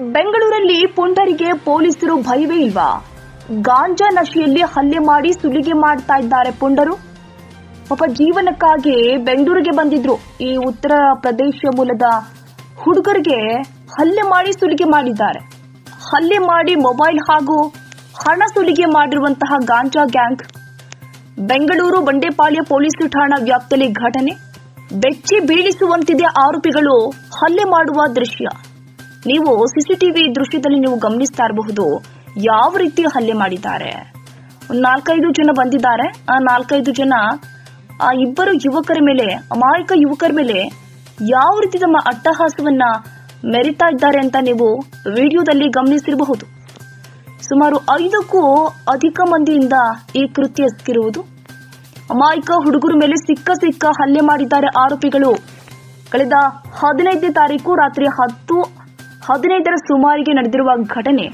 ಬೆಂಗಳೂರಲ್ಲಿ ಪುಂಡರಿಗೆ ಪೊಲೀಸರು ಭಯವೇ ಇಲ್ವಾ? ಗಾಂಜಾ ನಶೆಯಲ್ಲಿ ಹಲ್ಲೆ ಮಾಡಿ ಸುಲಿಗೆ ಮಾಡ್ತಾ ಇದ್ದಾರೆ ಪುಂಡರು. ಪಾಪ ಜೀವನಕ್ಕಾಗಿ ಬೆಂಗಳೂರಿಗೆ ಬಂದಿದ್ರು. ಈ ಉತ್ತರ ಪ್ರದೇಶ ಮೂಲದ ಹುಡುಗರಿಗೆ ಹಲ್ಲೆ ಮಾಡಿ ಸುಲಿಗೆ ಮಾಡಿದ್ದಾರೆ. ಹಲ್ಲೆ ಮಾಡಿ ಮೊಬೈಲ್ ಹಾಗೂ ಹಣ ಸುಲಿಗೆ ಮಾಡಿರುವಂತಹ ganja gang. Bengaluru Bandepalya police ಠಾಣಾ ವ್ಯಾಪ್ತಿಯಲ್ಲಿ ಘಟನೆ. ಬೆಚ್ಚಿ ಬೀಳಿಸುವಂತಿದೆ ಆರೋಪಿಗಳು ಹಲ್ಲೆ ಮಾಡುವ ದೃಶ್ಯ. ನೀವು ಸಿಸಿಟಿವಿ ದೃಶ್ಯದಲ್ಲಿ ನೀವು ಗಮನಿಸ್ತಾ ಇರಬಹುದು. ಯಾವ ರೀತಿ ಹಲ್ಲೆ ಮಾಡಿದ್ದಾರೆ. ನಾಲ್ಕೈದು ಜನ ಬಂದಿದ್ದಾರೆ. ಆ ನಾಲ್ಕೈದು ಜನ, ಆ ಇಬ್ಬರು ಯುವಕರ ಮೇಲೆ, ಅಮಾಯಕ ಯುವಕರ ಮೇಲೆ ಯಾವ ರೀತಿ ತಮ್ಮ ಅಟ್ಟಹಾಸವನ್ನ ಮೆರಿತಾ ಇದ್ದಾರೆ ಅಂತ ನೀವು ವಿಡಿಯೋದಲ್ಲಿ ಗಮನಿಸಿರಬಹುದು. ಸುಮಾರು ಐದಕ್ಕೂ ಅಧಿಕ ಮಂದಿಯಿಂದ ಈ ಕೃತ್ಯ ಎಸಗಿರುವುದು. ಅಮಾಯಕ ಹುಡುಗರ ಮೇಲೆ ಸಿಕ್ಕ ಸಿಕ್ಕ ಹಲ್ಲೆ ಮಾಡಿದ್ದಾರೆ ಆರೋಪಿಗಳು. ಕಳೆದ ಹದಿನೈದನೇ ತಾರೀಕು ರಾತ್ರಿ ಹತ್ತು ಹದಿನೈದರ ಸುಮಾರಿಗೆ ನಡೆದಿರುವ ಘಟನೆ.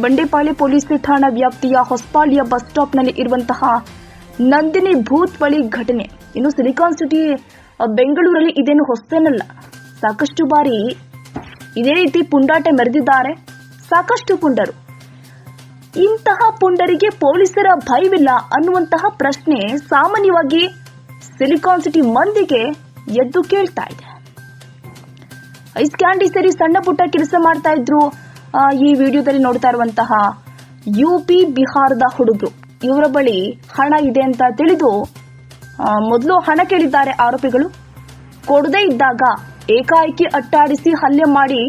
ಬಂಡೆಪಾಳ್ಯ ಪೊಲೀಸ್ ಠಾಣಾ ವ್ಯಾಪ್ತಿಯ ಹೊಸಪಾಳ್ಯ ಬಸ್ ಸ್ಟಾಪ್ನಲ್ಲಿ ಇರುವಂತಹ ನಂದಿನಿ ಭೂತ್ ಬಳಿ ಘಟನೆ. ಇನ್ನು ಸಿಲಿಕಾನ್ ಸಿಟಿ ಬೆಂಗಳೂರಲ್ಲಿ ಇದೇನು ಹೊಸನಲ್ಲ. ಸಾಕಷ್ಟು ಬಾರಿ ಇದೇ ರೀತಿ ಪುಂಡಾಟ ಮೆರೆದಿದ್ದಾರೆ. ಸಾಕಷ್ಟು ಪುಂಡರು. ಇಂತಹ ಪುಂಡರಿಗೆ ಪೊಲೀಸರ ಭಯವಿಲ್ಲ ಅನ್ನುವಂತಹ ಪ್ರಶ್ನೆ ಸಾಮಾನ್ಯವಾಗಿ ಸಿಲಿಕಾನ್ ಸಿಟಿ ಮಂದಿಗೆ ಎದ್ದು ಕೇಳ್ತಾ ಇದೆ. ಐಸ್ ಕ್ಯಾಂಡಿ ಸರಿ ಸಣ್ಣ ಪುಟ್ಟ ಕೆಲಸ ಮಾಡ್ತಾ ಇದ್ರು. ಈ ವಿಡಿಯೋದಲ್ಲಿ ನೋಡ್ತಾ ಇರುವಂತಹ ಯು ಪಿ ಬಿಹಾರದ ಹುಡುಗರು. ಇವರ ಬಳಿ ಹಣ ಇದೆ ಅಂತ ತಿಳಿದು ಮೊದಲು ಹಣ ಕೇಳಿದ್ದಾರೆ ಆರೋಪಿಗಳು. ಕೊಡದೇ ಇದ್ದಾಗ ಏಕಾಏಕಿ ಅಟ್ಟಾಡಿಸಿ ಹಲ್ಲೆ ಮಾಡಿ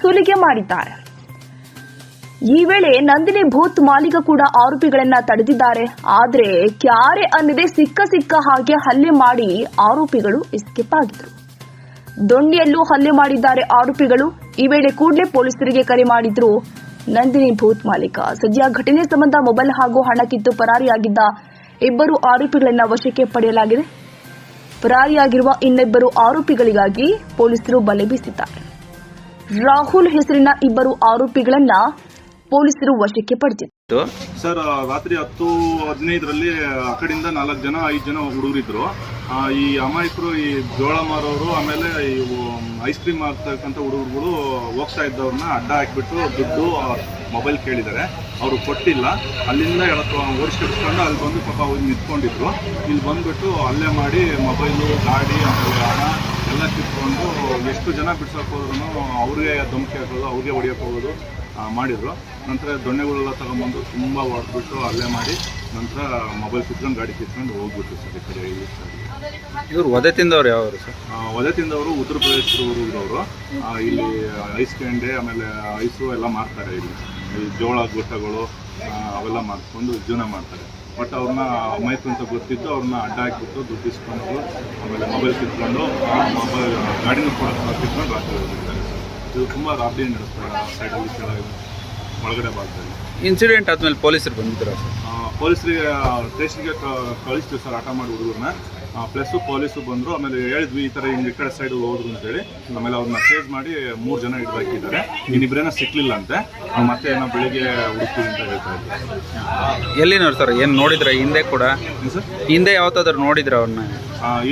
ಸುಲಿಗೆ ಮಾಡಿದ್ದಾರೆ. ಈ ವೇಳೆ ನಂದಿನಿ ಭೂತ್ ಮಾಲೀಕ ಕೂಡ ಆರೋಪಿಗಳನ್ನ ತಡೆದಿದ್ದಾರೆ. ಆದ್ರೆ ಕ್ಯಾರೆ ಅನ್ನದೆ ಸಿಕ್ಕ ಸಿಕ್ಕ ಹಾಗೆ ಹಲ್ಲೆ ಮಾಡಿ ಆರೋಪಿಗಳು ಎಸ್ಕೇಪ್ ಆಗಿದ್ರು. ದೊಂಡಿಯಲ್ಲೂ ಹಲ್ಲೆ ಮಾಡಿದ್ದಾರೆ ಆರೋಪಿಗಳು. ಈ ವೇಳೆ ಕೂಡಲೇ ಪೊಲೀಸರಿಗೆ ಕರೆ ಮಾಡಿದ್ರು. ನಂದಿನಿ ಭೂತ್ ಮಾಲೀಕ. ಸದ್ಯ ಘಟನೆ ಸಂಬಂಧ ಮೊಬೈಲ್ ಹಾಗೂ ಹಣ ಕಿತ್ತು ಪರಾರಿಯಾಗಿದ್ದ ಇಬ್ಬರು ಆರೋಪಿಗಳನ್ನ ವಶಕ್ಕೆ ಪಡೆಯಲಾಗಿದೆ. ಪರಾರಿಯಾಗಿರುವ ಇನ್ನಿಬ್ಬರು ಆರೋಪಿಗಳಿಗಾಗಿ ಪೊಲೀಸರು ಬಲೆ ಬೀಸಿದ್ದಾರೆ. ರಾಹುಲ್ ಹೆಸರಿನ ಇಬ್ಬರು ಆರೋಪಿಗಳನ್ನ ಪೊಲೀಸರು ವಶಕ್ಕೆ ಪಡೆದಿದ್ದಾರೆ. ಸರ್ ರಾತ್ರಿ ಹತ್ತು, ಹದಿನೈದರಲ್ಲಿ, ಆ ಕಡೆಯಿಂದ ನಾಲ್ಕು ಜನ, ಐದು ಜನ ಹುಡುಗರಿದ್ರು. ಈ ಅಮಾಯಕರು, ಈ ಜೋಳ ಮಾರೋರು, ಆಮೇಲೆ ಇವು ಐಸ್ ಕ್ರೀಮ್ ಮಾರ್ತಕ್ಕಂಥ ಹುಡುಗರುಗಳು ಹೋಗ್ತಾ ಇದ್ದವ್ರನ್ನ ಅಡ್ಡ ಹಾಕ್ಬಿಟ್ಟು ದುಡ್ಡು ಮೊಬೈಲ್ ಕೇಳಿದ್ದಾರೆ. ಅವರು ಕೊಟ್ಟಿಲ್ಲ. ಅಲ್ಲಿಂದ ಎಳತ್ತು ಓಡಿಸ್ಕೊಂಡು ಅಲ್ಲಿ ಬಂದು ಪಾಪ ಹೋಗಿ ನಿಂತ್ಕೊಂಡಿದ್ರು. ಇಲ್ಲಿ ಬಂದ್ಬಿಟ್ಟು ಅಲ್ಲೇ ಮಾಡಿ ಮೊಬೈಲು, ಗಾಡಿ, ಆಮೇಲೆ ಹಣ ಎಲ್ಲ ಕಿತ್ಕೊಂಡು ಎಷ್ಟು ಜನ ಬಿಡ್ಸೋಕೆ ಹೋದ್ರು ಅವ್ರಿಗೆ ಧಮಕಿ ಹಾಕೋದು, ಅವ್ರಿಗೆ ಹೊಡಿಯೋಕೆ ಹೋಗೋದು ಮಾಡಿದ್ರು. ನಂತರ ದೊಣ್ಣೆಗಳೆಲ್ಲ ತಗೊಂಬಂದು ತುಂಬ ಹೊಡೆದ್ಬಿಟ್ಟು ಅಲ್ಲೇ ಮಾಡಿ ನಂತರ ಮೊಬೈಲ್ ಕಿತ್ಕೊಂಡು ಗಾಡಿ ಕಿತ್ಕೊಂಡು ಹೋಗ್ಬಿಟ್ರು ಸರ್ ಈ ಕಡೆ ಈ ಇವರು ಒದೆ ತಿಂದವ್ರು ಯಾವರು ಸರ್? ಒದೆ ತಿಂದವರು ಉತ್ತರ ಪ್ರದೇಶದ ಇರೋರು ಇಲ್ಲಿ ಐಸ್ ಕ್ಯಾಂಡೆ ಆಮೇಲೆ ಐಸು ಎಲ್ಲ ಮಾರ್ತಾರೆ ಇಲ್ಲಿ. ಈ ಜೋಳ ಗುಟ್ಟಗಳು ಅವೆಲ್ಲ ಮಾರ್ಕೊಂಡು ಜೀವನ ಮಾಡ್ತಾರೆ. ಬಟ್ ಅವ್ರನ್ನ ಮೈಕ್ ಅಂತ ಗೊತ್ತಿದ್ದು ಅವ್ರನ್ನ ಅಡ್ಡ ಹಾಕಿಬಿಟ್ಟು ದುಡ್ಡು ಇಸ್ಕೊಂಡು ಆಮೇಲೆ ಮೊಬೈಲ್ ಕಿತ್ಕೊಂಡು ಮೊಬೈಲ್ ಗಾಡಿನೂ ಕೂಡ ಕಿತ್ಕೊಂಡು ರಾತ್ರಿ ಹೋಗಿದ್ದಾರೆ ಇದು ತುಂಬ ರಾಬಡಿ ನಡೆಸ್ತಾರೆ ಸೈಡಲ್ಲಿ ಕೆಳಗೆ ಒಳಗಡೆ ಭಾಗದಲ್ಲಿ. ಇನ್ಸಿಡೆಂಟ್ ಆದ್ಮೇಲೆ ಪೊಲೀಸರು ಬಂದಿದ್ರು ಸರ್? ಪೊಲೀಸರಿಗೆ ಸ್ಟೇಷನ್ಗೆ ಕಳಿಸ್ತೀವಿ ಸರ್ ಆಟ ಮಾಡಿ ಹುಡುಗರನ್ನ. ಪ್ಲಸ್ ಪೊಲೀಸು ಬಂದರು ಆಮೇಲೆ ಹೇಳಿದ್ವಿ ಈ ಥರ ಹಿಂಗೆ ಈ ಕಡೆ ಸೈಡ್ ಹೋದ್ರು ಅಂತೇಳಿ ಆಮೇಲೆ ಅವ್ರನ್ನ ಸೇಜ್ ಮಾಡಿ ಮೂರು ಜನ ಹಿಡಿದು ಹಾಕಿದ್ದಾರೆ ಇನ್ನಿಬ್ಬರೇನೋ ಸಿಕ್ಕಲಿಲ್ಲ ಅಂತೆ ಅವ್ರು ಮತ್ತೆ ಏನೋ ಬೆಳಿಗ್ಗೆ ಹುಡುಕ್ತೀವಿ ಅಂತ ಹೇಳ್ತಾ ಇದ್ದಾರೆ ಎಲ್ಲಿನವ್ರು ಸರ್? ಏನು ನೋಡಿದ್ರೆ? ಹಿಂದೆ ಕೂಡ? ಸರ್? ಹಿಂದೆ ಯಾವತ್ತಾದ್ರು ನೋಡಿದ್ರೆ ಅವ್ರನ್ನ?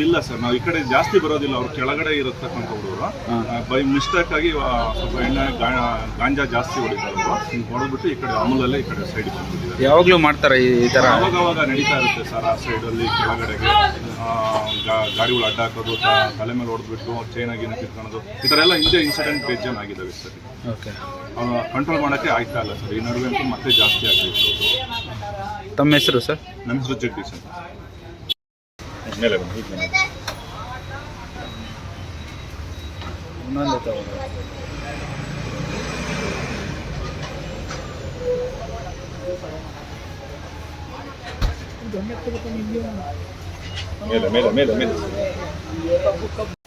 ಇಲ್ಲ ಸರ್ ನಾವು ಈ ಕಡೆ ಜಾಸ್ತಿ ಬರೋದಿಲ್ಲ ಅವ್ರು ಕೆಳಗಡೆ ಇರತಕ್ಕಂಥ ಹುಡುಗರು ಬೈ ಮಿಸ್ಟೇಕ್ ಆಗಿ ಸ್ವಲ್ಪ ಎಣ್ಣೆ ಗಾಂಜಾ ಜಾಸ್ತಿ ಹೊಡಿತಾರೆ ಹೊಡೆದ್ಬಿಟ್ಟು ಈ ಕಡೆ ಅಮೂಲಲ್ಲೇ ಈ ಕಡೆ ಸೈಡ್ ಬಂದ್ಬಿಟ್ಟಿದ್ದಾರೆ. ಯಾವಾಗ್ಲೂ ಮಾಡ್ತಾರೆ ಈ ತರ? ಅವಾಗ ಅವಾಗ ನಡೀತಾ ಇರುತ್ತೆ ಸರ್ ಆ ಸೈಡಲ್ಲಿ ಕೆಳಗಡೆಗೆ. ಗಾಡಿಗಳು ಅಡ್ಡ ಹಾಕೋದು ತಲೆ ಮೇಲೆ ಹೊಡೆದ್ಬಿಟ್ಟು ಚೈನ್ ಆಗಿ ಕಿತ್ಕೊಳ್ಳೋದು ಈ ಥರ ಎಲ್ಲ ಹಿಂದೆ ಇನ್ಸಿಡೆಂಟ್ ಬೇಜನ್ ಆಗಿದ್ದಾವೆ ಸರ್? ಓಕೆ. ಕಂಟ್ರೋಲ್ ಮಾಡೋಕ್ಕೆ ಆಯ್ತಾ ಇಲ್ಲ ಸರ್ ಈ ನಡುವೆ ಅಂತೂ ಮತ್ತೆ ಜಾಸ್ತಿ ಆಗ್ತಿತ್ತು ತಮ್ಮ ಹೆಸರು ಸರ್? ನನ್ನ ಹೆಸರು ಜಗದೀಶ್ ಅಂತ ಮೇಲೆ ಬನ್ನಿ ಈಗ ಬನ್ನಿ. ಮೇಲೆ ಮೇಲೆ ಮೇಲೆ ಮೇಲೆ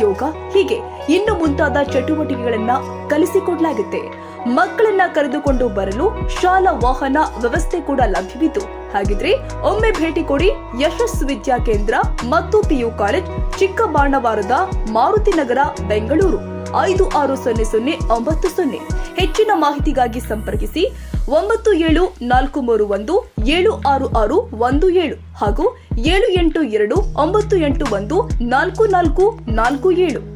ಯೋಗ ಹೀಗೆ ಇನ್ನು ಮುಂತಾದ ಚಟುವಟಿಕೆಗಳನ್ನ ಕಲಿಸಿಕೊಡಲಾಗುತ್ತೆ. ಮಕ್ಕಳನ್ನ ಕರೆದುಕೊಂಡು ಬರಲು ಶಾಲಾ ವಾಹನ ವ್ಯವಸ್ಥೆ ಕೂಡ ಲಭ್ಯವಿತ್ತು. ಹಾಗಿದ್ರೆ ಒಮ್ಮೆ ಭೇಟಿ ಕೊಡಿ ಯಶಸ್ ವಿದ್ಯಾ ಕೇಂದ್ರ ಮತ್ತು ಪಿಯು ಕಾಲೇಜ್, ಚಿಕ್ಕಬಾಣವಾರದ ಮಾರುತಿ ನಗರ, ಬೆಂಗಳೂರು. ಐದು ಆರು ಸೊನ್ನೆ ಸೊನ್ನೆ ಒಂಬತ್ತು ಸೊನ್ನೆ. ಹೆಚ್ಚಿನ ಮಾಹಿತಿಗಾಗಿ ಸಂಪರ್ಕಿಸಿ ಒಂಬತ್ತು ಏಳು ನಾಲ್ಕು ಮೂರು ಒಂದು ಏಳು ಆರು ಆರು ಒಂದು ಏಳು ಹಾಗೂ ಏಳು ಎಂಟು ಎರಡು ಒಂಬತ್ತು ಎಂಟು ಒಂದು ನಾಲ್ಕು ನಾಲ್ಕು ನಾಲ್ಕು ಏಳು